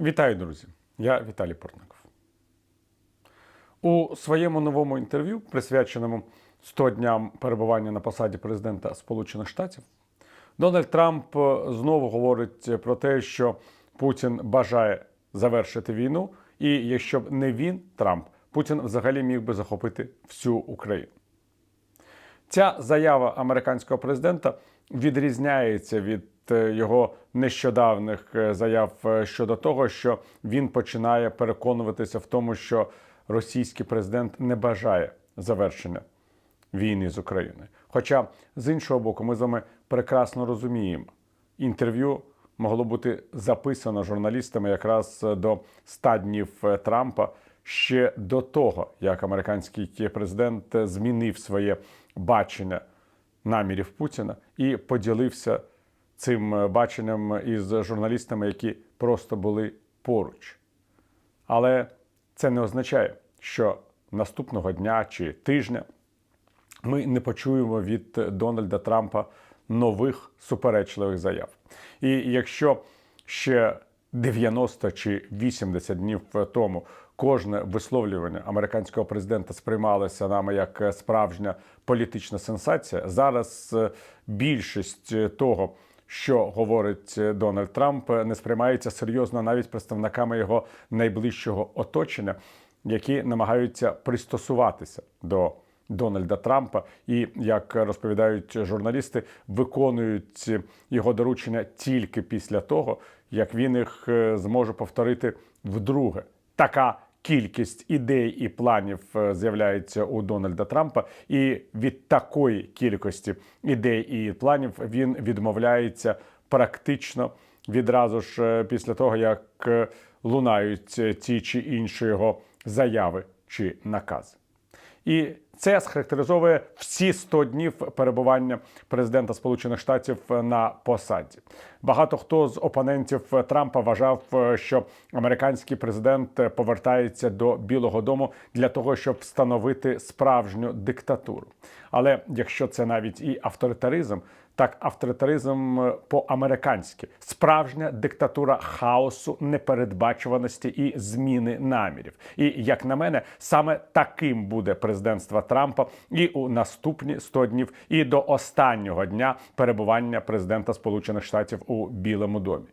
Вітаю, друзі! Я Віталій Портников. У своєму новому інтерв'ю, присвяченому 100 дням перебування на посаді президента Сполучених Штатів, Дональд Трамп знову говорить про те, що Путін бажає завершити війну, і якщо б не він, Трамп, Путін взагалі міг би захопити всю Україну. Ця заява американського президента відрізняється від його нещодавних е, заяв е, щодо того, що він починає переконуватися в тому, що російський президент не бажає завершення війни з Україною. Хоча з іншого боку, ми з вами прекрасно розуміємо, інтерв'ю могло бути записано журналістами якраз до 100 днів е, Трампа ще до того, як американський президент змінив своє бачення намірів Путіна і поділився цим е, баченням із журналістами, які просто були поруч. Але це не означає, що наступного дня чи тижня ми не почуємо від Дональда Трампа нових суперечливих заяв. І якщо ще 90 чи 80 днів тому кожне висловлювання американського президента сприймалося нами як справжня політична сенсація, зараз е, більшість е, того. Що говорить Дональд Трамп, не сприймається серйозно навіть представниками його найближчого оточення, які намагаються пристосуватися до Дональда Трампа, і як розповідають журналісти, виконують його доручення тільки після того, як він їх е, зможе повторити вдруге. Така кількість ідей і планів е, з'являється у Дональда Трампа, і від такої кількості ідей і планів він відмовляється практично відразу ж е, після того, як е, лунають ті чи інші його заяви чи накази. І це схарактеризовує всі 100 днів перебування президента Сполучених Штатів на посаді. Багато хто з опонентів Трампа вважав, що американський президент повертається до Білого Дому для того, щоб встановити справжню диктатуру. Але якщо це навіть і авторитаризм, так авторитаризм е, по-американськи справжня диктатура хаосу, непередбачуваності і зміни намірів. І як на мене, саме таким буде президентство Трампа і у наступні 100 днів, і до останнього дня перебування президента Сполучених Штатів у Білому домі.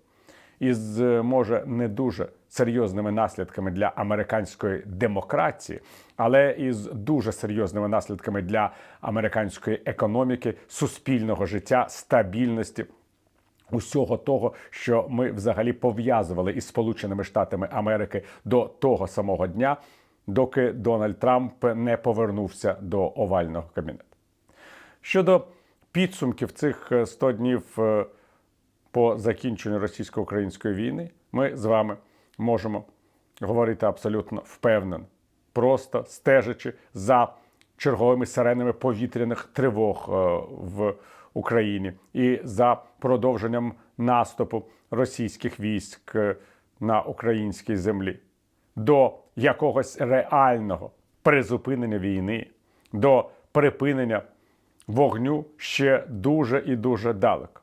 Із е, може не дуже серйозними наслідками для американської демократії, але із дуже серйозними наслідками для американської економіки, суспільного життя, стабільності. Усього того, що ми взагалі пов'язували із Сполученими Штатами Америки до того самого дня, доки Дональд Трамп не повернувся до овального кабінету. Щодо підсумків цих е, 100 днів е, по закінченню російсько-української війни, ми з вами можемо говорити абсолютно впевнено, просто стежачи за черговими сиренами повітряних тривог е, в Україні і за продовженням наступу російських військ е, на українській землі до якогось реального призупинення війни, до припинення вогню ще дуже і дуже далеко.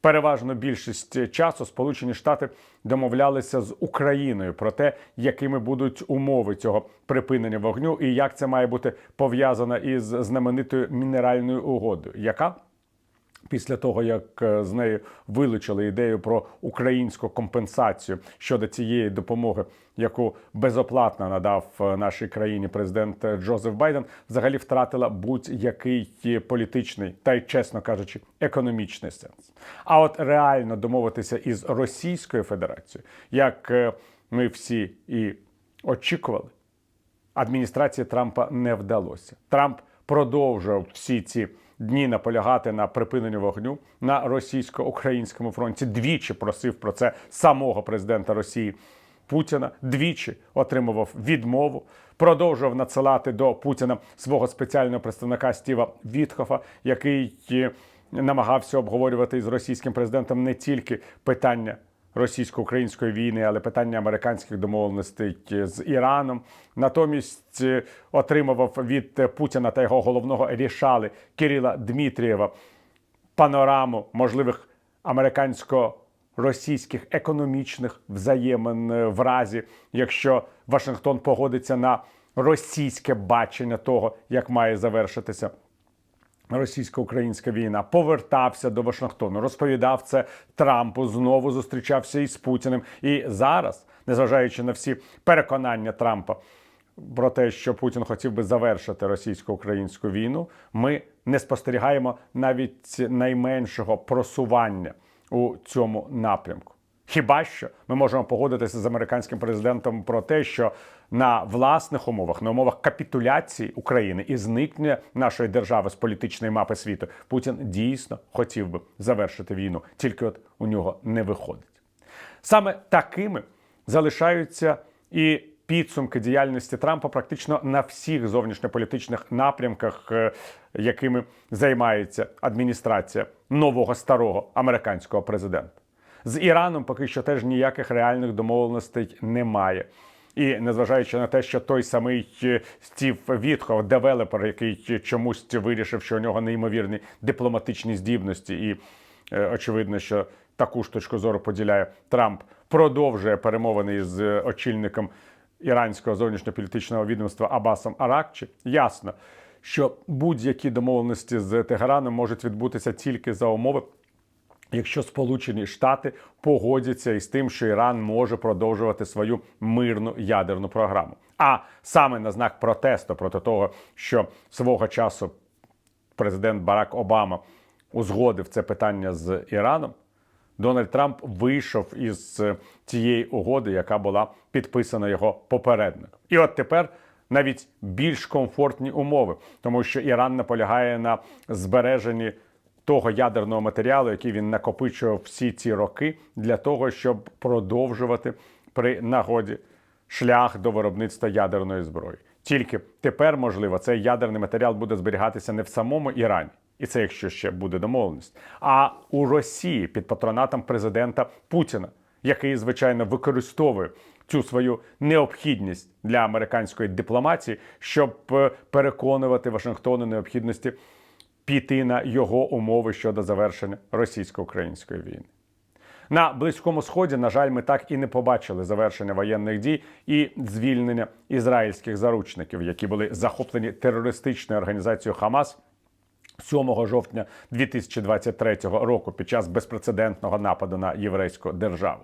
Переважно більшість часу Сполучені Штати домовлялися з Україною про те, якими будуть умови цього припинення вогню, і як це має бути пов'язано із знаменитою мінеральною угодою, яка Після того, як е, з нею вилучили ідею про українську компенсацію щодо цієї допомоги, яку безоплатно надав е, нашій країні президент Джозеф Байден, взагалі втратила будь-який політичний та й, чесно кажучи, економічний сенс. А от реально домовитися із Російською Федерацією, як е, ми всі і очікували, адміністрації Трампа не вдалося. Трамп продовжував всі ці дні наполягати на припиненні вогню на російсько-українському фронті. Двічі просив про це самого президента Росії Путіна. Двічі отримував відмову. Продовжував надсилати до Путіна свого спеціального представника Стіва Вітхофа, який е, намагався обговорювати із російським президентом не тільки питання російсько-української війни, але питання американських домовленостей з Іраном. Натомість е, отримував від Путіна та його головного рішали Кирила Дмитрієва панораму можливих американсько російських економічних взаємин е, в разі, якщо Вашингтон погодиться на російське бачення того, як має завершитися російсько-українська війна, повертався до Вашингтону, розповідав це Трампу, знову зустрічався із Путіним. І зараз, незважаючи на всі переконання Трампа про те, що Путін хотів би завершити російсько-українську війну, ми не спостерігаємо навіть найменшого просування у цьому напрямку. Хіба що ми можемо погодитися з американським президентом про те, що на власних умовах, на умовах капітуляції України і зникнення нашої держави з політичної мапи світу, Путін дійсно хотів би завершити війну, тільки от у нього не виходить. Саме такими залишаються і підсумки діяльності Трампа практично на всіх зовнішньополітичних напрямках, е, якими займається адміністрація нового старого американського президента. З Іраном поки що теж ніяких реальних домовленостей немає. І незважаючи на те, що той самий е, Стів Вітхов, девелопер, який чомусь вирішив, що у нього неймовірні дипломатичні здібності, і е, очевидно, що таку ж точку зору поділяє Трамп, продовжує перемовини із очільником іранського зовнішньополітичного відомства Абасом Аракчі. Ясно, що будь-які домовленості з Тегераном можуть відбутися тільки за умови. Якщо Сполучені Штати погодяться із тим, що Іран може продовжувати свою мирну ядерну програму, а саме на знак протесту проти того, що свого часу президент Барак Обама узгодив це питання з Іраном, Дональд Трамп вийшов із тієї угоди, яка була підписана його попередником. І от тепер навіть більш комфортні умови, тому що Іран наполягає на збереженні того ядерного матеріалу, який він накопичував всі ці роки, для того, щоб продовжувати при нагоді шлях до виробництва ядерної зброї. Тільки тепер, можливо, цей ядерний матеріал буде зберігатися не в самому Ірані, і це якщо ще буде домовленість, а у Росії під патронатом президента Путіна, який звичайно використовує цю свою необхідність для американської дипломатії, щоб е, переконувати Вашингтон у необхідності піти на його умови щодо завершення російсько-української війни. На близькому сході, на жаль, ми так і не побачили завершення воєнних дій і звільнення ізраїльських заручників, які були захоплені терористичною організацією Хамас 7 жовтня 2023 року під час безпрецедентного нападу на єврейську державу.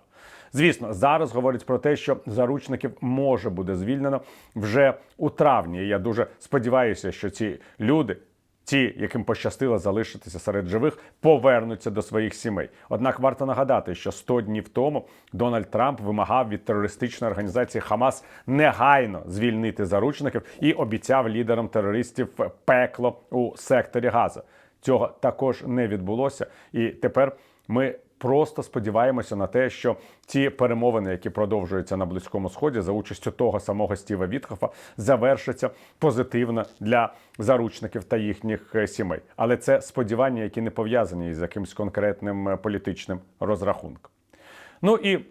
Звісно, зараз говорять про те, що заручників може буде звільнено вже у травні. І Я дуже сподіваюся, що ці люди Ті, яким пощастило залишитися серед живих, повернуться до своїх сімей. Однак варто нагадати, що 100 днів тому Дональд Трамп вимагав від терористичної організації Хамас негайно звільнити заручників і обіцяв лідерам терористів пекло у секторі Газа. Цього також не відбулося, і тепер ми просто сподіваємося на те, що ті перемовини, які продовжуються на близькому сході, за участю того самого Стіва Вітхофа, завершаться позитивно для заручників та їхніх е, сімей. Але це сподівання, які не пов'язані з якимось конкретним е, політичним розрахунком. Ну і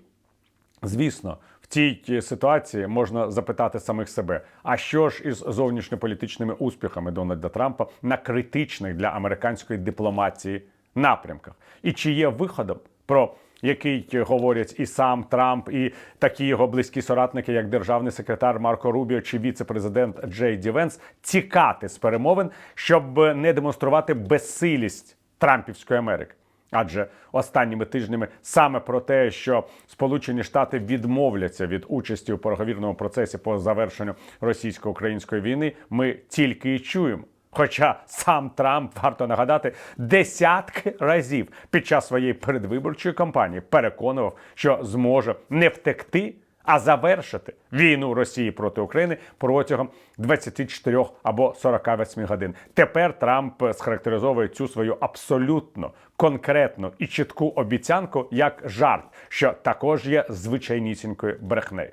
звісно. Цій ситуації можна запитати самих себе: а що ж із зовнішньополітичними успіхами Дональда Трампа на критичних для американської дипломатії напрямках, і чи є виходом, про який говорять і сам Трамп, і такі його близькі соратники, як державний секретар Марко Рубіо чи віце-президент Джей Ді Венс, тікати з перемовин, щоб не демонструвати безсилість Трампівської Америки. Адже останніми тижнями саме про те, що Сполучені Штати відмовляться від участі у переговірному процесі по завершенню російсько-української війни, ми тільки і чуємо. Хоча сам Трамп варто нагадати десятки разів під час своєї передвиборчої кампанії переконував, що зможе не втекти, а завершити війну Росії проти України протягом 24 або 48 годин. Тепер Трамп схарактеризовує цю свою абсолютно конкретну і чітку обіцянку як жарт, що також є звичайнісінькою брехнею.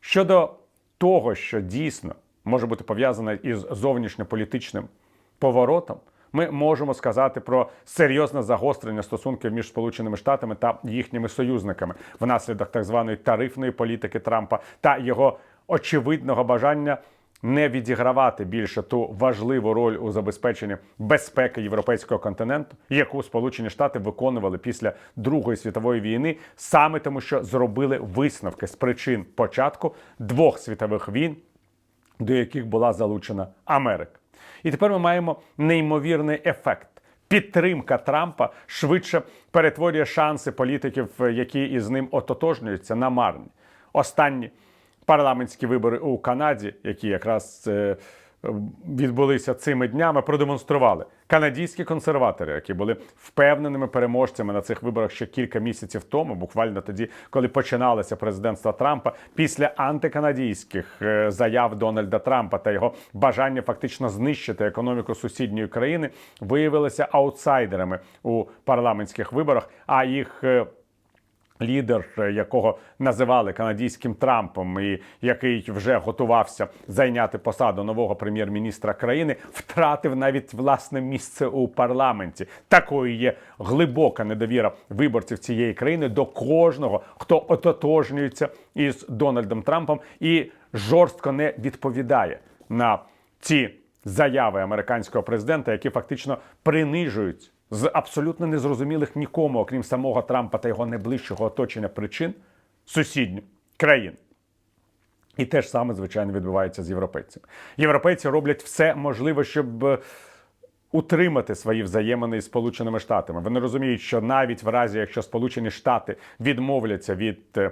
Щодо того, що дійсно може бути пов'язана із зовнішньополітичним поворотом, ми можемо сказати про серйозне загострення стосунків між Сполученими Штатами та їхніми союзниками внаслідок так званої тарифної політики Трампа та його очевидного бажання не відігравати більше ту важливу роль у забезпеченні безпеки європейського континенту, яку Сполучені Штати виконували після Другої світової війни, саме тому, що зробили висновки з причин початку двох світових війн, до яких була залучена Америка. І тепер ми маємо неймовірний ефект. Підтримка Трампа швидше перетворює шанси політиків, які із ним ототожнюються, на марні. Останні парламентські вибори у Канаді, які якраз е, відбулися цими днями, продемонстрували канадські консерватори, які були впевненими переможцями на цих виборах ще кілька місяців тому, буквально тоді, коли починалося президентство Трампа, після антиканадійських е, заяв Дональда Трампа та його бажання фактично знищити економіку сусідньої країни, виявилися аутсайдерами у парламентських виборах. А їх е, Лідер, е, якого називали канадійським Трампом, і який вже готувався зайняти посаду нового прем'єр-міністра країни, втратив навіть власне місце у парламенті. Такою є глибока недовіра виборців цієї країни до кожного, хто ототожнюється із Дональдом Трампом і жорстко не відповідає на ці заяви американського президента, які фактично принижують з абсолютно незрозумілих нікому, окрім самого Трампа та його найближчого оточення причин сусідню країн. І те ж саме, звичайно, відбувається з європейцями. Європейці роблять все можливе, щоб е, утримати свої взаємини із Сполученими Штатами. Вони розуміють, що навіть в разі, якщо Сполучені Штати відмовляться від е,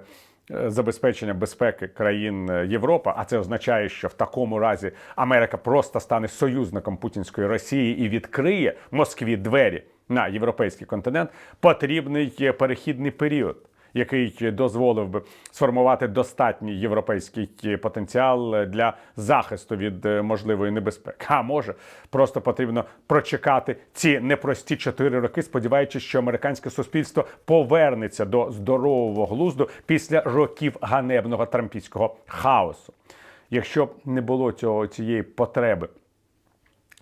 забезпечення безпеки країн е, Європи, а це означає, що в такому разі Америка просто стане союзником путінської Росії і відкриє Москві двері на європейський континент, потрібний перехідний період. Який дозволив би сформувати достатній європейський потенціал для захисту від е, можливої небезпеки. А може просто потрібно прочекати ці непрості чотири роки, сподіваючись, що американське суспільство повернеться до здорового глузду після років ганебного трампійського хаосу. Якщо б не було цього цієї потреби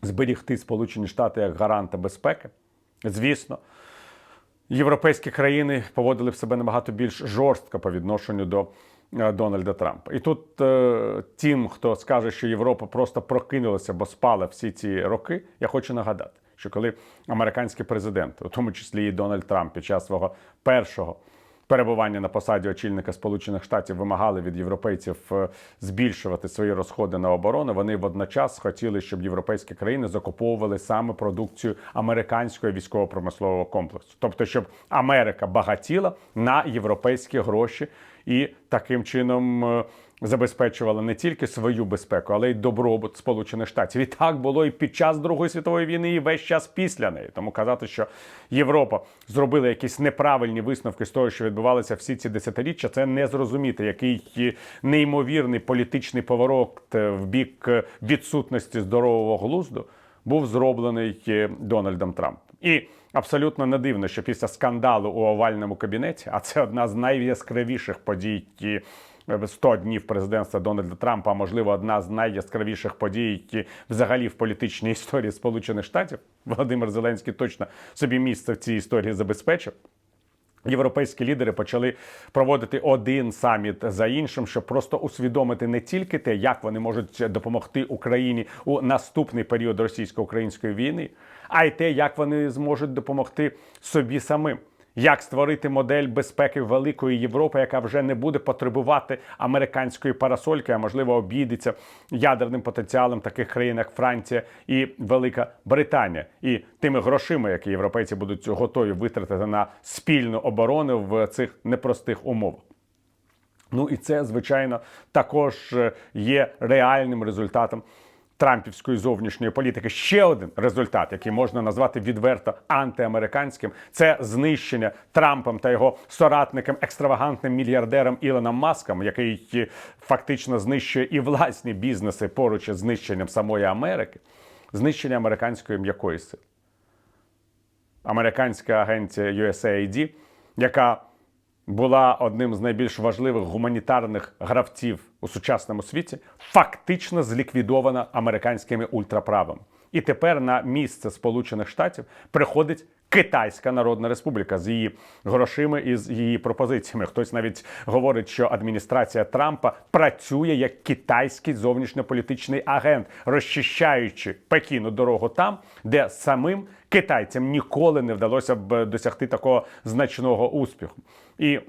зберігти Сполучені Штати як гаранта безпеки, звісно. Європейські країни поводили б себе набагато більш жорстко по відношенню до е, Дональда Трампа. І тут е, тим, хто скаже, що Європа просто прокинулася, бо спала всі ці роки, я хочу нагадати, що коли американський президент, у тому числі і Дональд Трамп, під час свого першого перебування на посаді очільника Сполучених Штатів вимагали від європейців е, збільшувати свої розходи на оборону. Вони водночас хотіли, щоб європейські країни закуповували саме продукцію американського військово-промислового комплексу, тобто, щоб Америка багатіла на європейські гроші і таким чином. Забезпечувала не тільки свою безпеку, але й добробут Сполучених Штатів. І так було і під час Другої світової війни, і весь час після неї. Тому казати, що Європа зробила якісь неправильні висновки з того, що відбувалося всі ці десятиріччя, це не зрозуміти, який неймовірний політичний поворот е, в бік е, відсутності здорового глузду був зроблений е, Дональдом Трампом. І абсолютно не дивно, що після скандалу у овальному кабінеті, а це одна з найяскравіших подій. Е, 100 днів президентства Дональда Трампа, можливо, одна з найяскравіших подій взагалі в політичній історії Сполучених Штатів. Володимир Зеленський точно собі місце в цій історії забезпечив. Європейські лідери почали проводити один саміт за іншим, щоб просто усвідомити не тільки те, як вони можуть допомогти Україні у наступний період російсько-української війни, а й те, як вони зможуть допомогти собі самим. Як створити модель безпеки великої Європи, яка вже не буде потребувати американської парасольки, а можливо обійдеться ядерним потенціалом таких країн, як Франція і Велика Британія, і тими грошима, які європейці будуть готові витратити на спільну оборону в цих непростих умовах. Ну і це, звичайно, також е, є реальним результатом Трампівської зовнішньої політики. Ще один результат, який можна назвати відверто антиамериканським, це знищення Трампом та його соратником, екстравагантним мільярдером Ілоном Маском, який е, фактично знищує і власні бізнеси поруч із знищенням самої Америки, знищення американської м'якої сили. Американська агенція USAID, яка була одним з найбільш важливих гуманітарних гравців у сучасному світі, фактично зліквідована американськими ультраправими. І тепер на місце Сполучених Штатів приходить Китайська Народна Республіка з її грошима і з її пропозиціями. Хтось навіть говорить, що адміністрація Трампа працює як китайський зовнішньополітичний агент, розчищаючи Пекіну дорогу там, де самим китайцям ніколи не вдалося б досягти такого значного успіху. І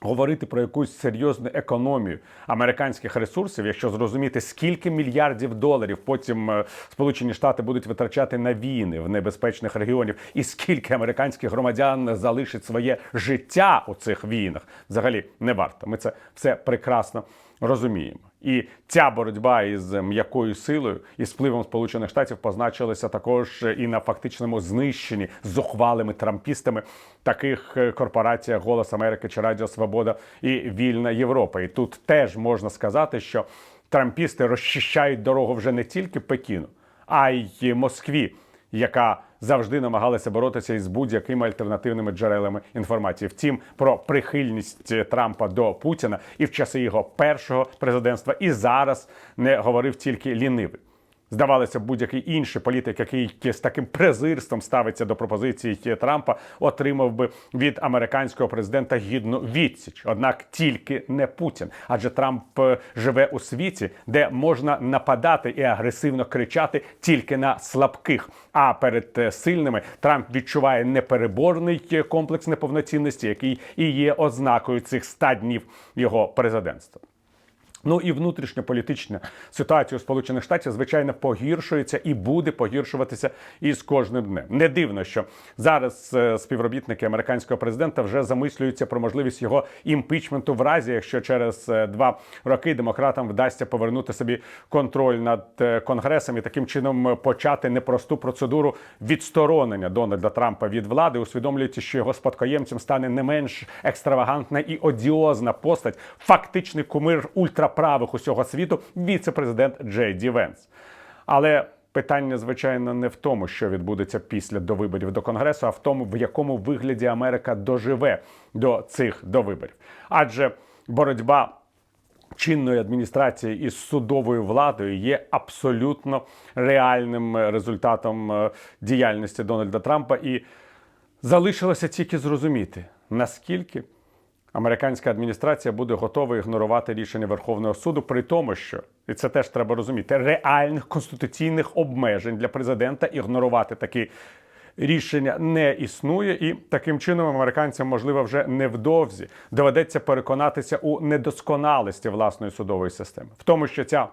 Говорити про якусь серйозну економію американських ресурсів, якщо зрозуміти, скільки мільярдів доларів потім е, Сполучені Штати будуть витрачати на війни в небезпечних регіонів, і скільки американських громадян залишить своє життя у цих війнах, взагалі не варто. Ми це все прекрасно розуміємо. І ця боротьба із м'якою силою і впливом Сполучених Штатів позначилася також і на фактичному знищенні зухвалими трампістами таких е, корпорацій, Голос Америки чи Радіо Свобода і Вільна Європа. І тут теж можна сказати, що трампісти розчищають дорогу вже не тільки Пекіну, а й Москві, яка завжди намагалися боротися із будь-якими альтернативними джерелами інформації. Втім, про прихильність Трампа до Путіна і в часи його першого президентства, і зараз не говорив тільки лінивий. Здавалося, будь-який інший політик, який з таким презирством ставиться до пропозиції Трампа, отримав би від американського президента гідну відсіч. Однак тільки не Путін, адже Трамп е, живе у світі, де можна нападати і агресивно кричати тільки на слабких. А перед е, сильними Трамп відчуває непереборний е, комплекс неповноцінності, який і є ознакою цих ста днів його президентства. Ну і внутрішньополітична ситуація у Сполучених Штатів, звичайно, погіршується і буде погіршуватися із кожним днем. Не дивно, що зараз е, співробітники американського президента вже замислюються про можливість його імпічменту, в разі якщо через е, два роки демократам вдасться повернути собі контроль над е, конгресом і таким чином почати непросту процедуру відсторонення Дональда Трампа від влади, усвідомлюючи, що його спадкоємцем стане не менш екстравагантна і одіозна постать, фактичний кумир ультра правих усього світу віце-президент Джей Ді Венс. Але питання, звичайно, не в тому, що відбудеться після довиборів до конгресу, а в тому, в якому вигляді Америка доживе до цих довиборів. Адже боротьба. Чинної адміністрації із судовою владою є абсолютно реальним результатом е, діяльності Дональда Трампа, і залишилося тільки зрозуміти, наскільки американська адміністрація буде готова ігнорувати рішення Верховного суду, при тому, що і це теж треба розуміти, реальних конституційних обмежень для президента ігнорувати такі. Рішення не існує, і таким чином американцям, можливо, вже невдовзі доведеться переконатися у недосконалості власної судової системи, в тому, що ця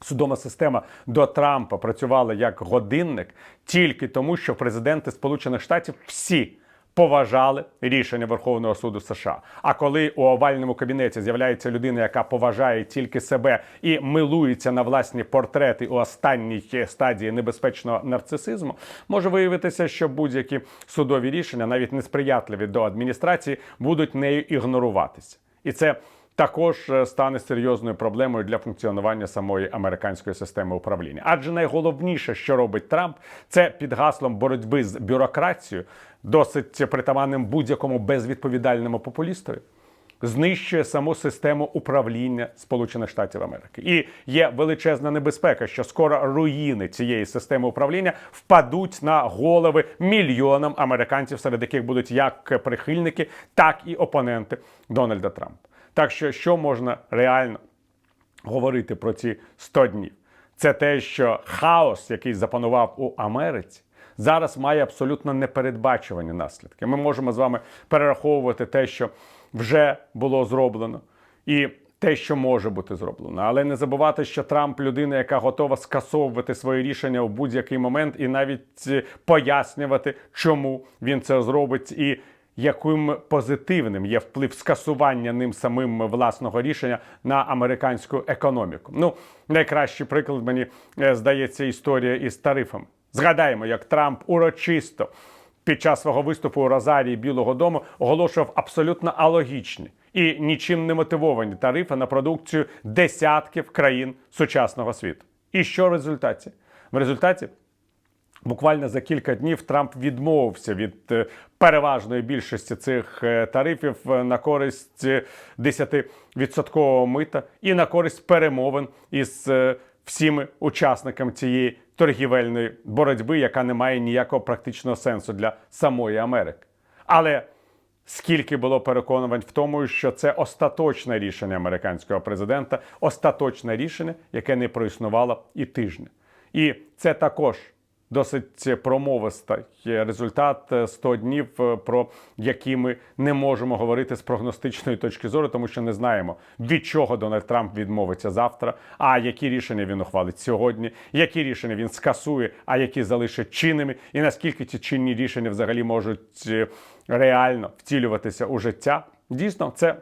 судова система до Трампа працювала як годинник тільки тому, що президенти Сполучених Штатів всі поважали рішення Верховного суду США. А коли у овальному кабінеті з'являється людина, яка поважає тільки себе і милується на власні портрети у останній стадії небезпечного нарцисизму, може виявитися, що будь-які судові рішення, навіть несприятливі до адміністрації, будуть нею ігноруватися, і це. Також е, стане серйозною проблемою для функціонування самої американської системи управління. Адже найголовніше, що робить Трамп, це під гаслом боротьби з бюрократією, досить притаманним будь-якому безвідповідальному популістові. Знищує саму систему управління Сполучених Штатів Америки, і є величезна небезпека, що скоро руїни цієї системи управління впадуть на голови мільйонам американців, серед яких будуть як прихильники, так і опоненти Дональда Трампа. Так що, що можна реально говорити про ці 100 днів? Це те, що хаос, який запанував у Америці, зараз має абсолютно непередбачувані наслідки. Ми можемо з вами перераховувати те, що вже було зроблено, і те, що може бути зроблено, але не забувати, що Трамп людина, яка готова скасовувати свої рішення у будь-який момент, і навіть е, пояснювати, чому він це зробить, і яким позитивним є вплив скасування ним самим власного рішення на американську економіку. Ну, найкращий приклад мені е, здається історія із тарифами. Згадаємо, як Трамп урочисто під час свого виступу у Розарії Білого Дому оголошував абсолютно алогічні і нічим не мотивовані тарифи на продукцію десятків країн сучасного світу. І що в результаті? В результаті Буквально за кілька днів Трамп відмовився від е, переважної більшості цих е, тарифів е, на користь 10-відсоткового мита і на користь перемовин із всіми учасниками цієї торгівельної боротьби, яка не має ніякого практичного сенсу для самої Америки. Але скільки було переконувань в тому, що це остаточне рішення американського президента, остаточне рішення, яке не проіснувало і тижня. І це також досить промовистий результат е, 100 днів, е, про які ми не можемо говорити з прогностичної точки зору, тому що не знаємо, від чого Дональд Трамп відмовиться завтра, а які рішення він ухвалить сьогодні, які рішення він скасує, а які залишить чинними, і наскільки ці чинні рішення взагалі можуть е, реально втілюватися у життя. Дійсно, це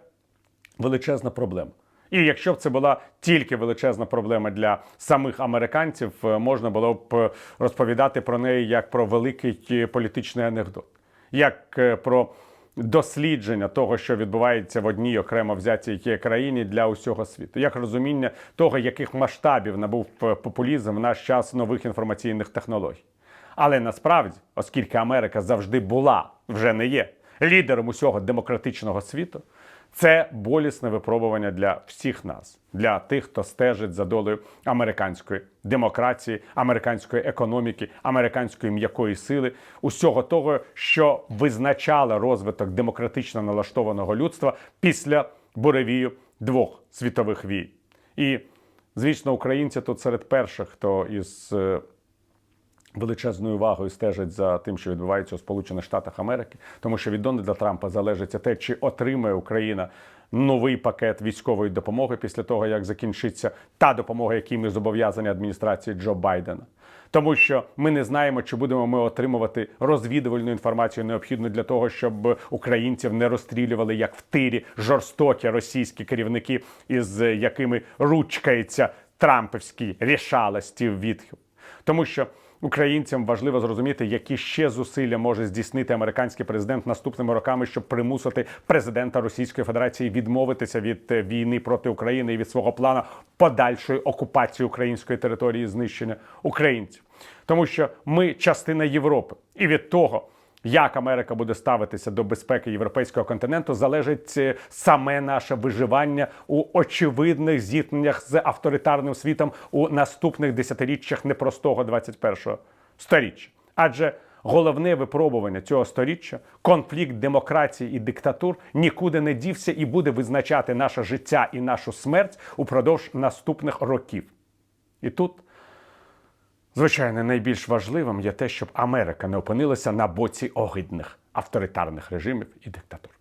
величезна проблема. І якщо б це була тільки величезна проблема для самих американців, е, можна було б е, розповідати про неї як про великий е, політичний анекдот, як про дослідження того, що відбувається в одній окремо взятій країні для усього світу, як розуміння того, яких масштабів набув популізм в наш час нових інформаційних технологій. Але насправді, оскільки Америка завжди була, вже не є лідером усього демократичного світу, це болісне випробування для всіх нас, для тих, хто стежить за долею американської демократії, американської економіки, американської м'якої сили, усього того, що визначало розвиток демократично налаштованого людства після буревію двох світових війн. І, звісно, українці тут серед перших, хто із е, величезною увагою стежить за тим, що відбувається у Сполучених Штатах Америки, тому що від Дональда Трампа залежить те, чи отримає Україна новий пакет військової допомоги після того, як закінчиться та допомога, якій ми зобов'язані адміністрації Джо Байдена. Тому що ми не знаємо, чи будемо ми отримувати розвідувальну інформацію, необхідну для того, щоб українців не розстрілювали як в тирі жорстокі російські керівники, із якими ручкається трампівський рішалості відхил. Тому що українцям важливо зрозуміти, які ще зусилля може здійснити американський президент наступними роками, щоб примусити президента Російської Федерації відмовитися від е, війни проти України і від свого плану подальшої окупації української території, знищення українців, тому що ми частина Європи, і від того. Як Америка буде ставитися до безпеки європейського континенту, залежить е, саме наше виживання у очевидних зіткненнях з авторитарним світом у наступних десятиріччях непростого 21-го сторіччя. Адже головне випробування цього сторіччя, конфлікт демократії і диктатур, нікуди не дівся і буде визначати наше життя і нашу смерть упродовж наступних років. І тут Звичайно, найбільш важливим є те, щоб Америка не опинилася на боці огидних авторитарних режимів і диктатур.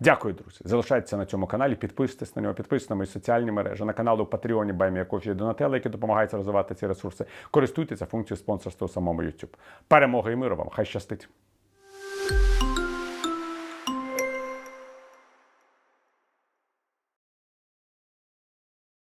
Дякую, друзі. Залишайтеся на цьому каналі, підписуйтесь на нього, підписуйтесь на мої соціальні мережі, на канал у Патреоні Баймія Кофі і які допомагають розвивати ці ресурси. Користуйтеся функцією спонсорства у самому YouTube. Перемоги і миру вам! Хай щастить!